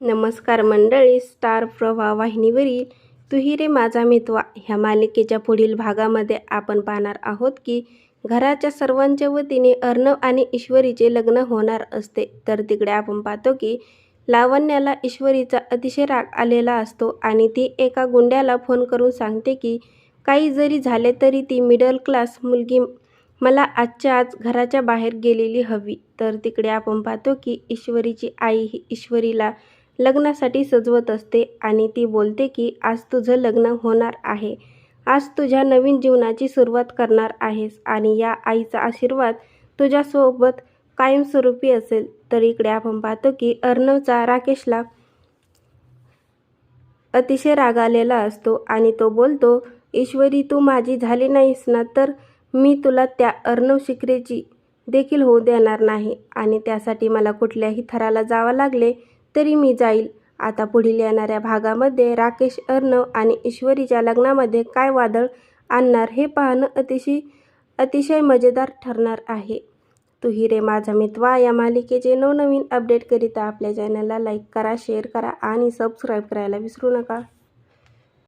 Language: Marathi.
नमस्कार मंडळी स्टार प्रभा वाहिनीवरील तुहिरे माझा मितवा. ह्या मालिकेच्या पुढील भागामध्ये आपण पाहणार आहोत की घराच्या सर्वांच्या वतीने अर्णव आणि ईश्वरीचे लग्न होणार असते. तर तिकडे आपण पाहतो की लावण्याला ईश्वरीचा अतिशय राग आलेला असतो आणि ती एका गुंड्याला फोन करून सांगते की काही जरी झाले तरी ती मिडल क्लास मुलगी मला आजच्या आज घराच्या बाहेर गेलेली हवी. तर तिकडे आपण पाहतो की ईश्वरीची आई ही ईश्वरीला लग्नासाठी सजवत असते आणि ती बोलते की आज तुझं लग्न होणार आहे. आज तुझ्या नवीन जीवनाची सुरुवात करणार आहेस आणि या आईचा आशीर्वाद तुझ्यासोबत कायमस्वरूपी असेल. तर इकडे आपण पाहतो की अर्णवचा राकेशला अतिशय राग आलेला असतो आणि तो बोलतो ईश्वरी तू माझी झाली नाहीस ना तर मी तुला त्या अर्णव शिकरेची देखील होऊ देणार नाही आणि त्यासाठी मला कुठल्याही थराला जावं लागले तरी मी जाईल. आता पुढील येणाऱ्या भागामध्ये राकेश अर्णव आणि ईश्वरीच्या लग्नामध्ये काय वादळ आणणार हे पाहणं अतिशय अतिशय मजेदार ठरणार आहे. तुही रे माझा मित्वा या मालिकेचे नवनवीन अपडेट करिता आपल्या चॅनलला लाईक करा शेअर करा आणि सबस्क्राईब करायला विसरू नका.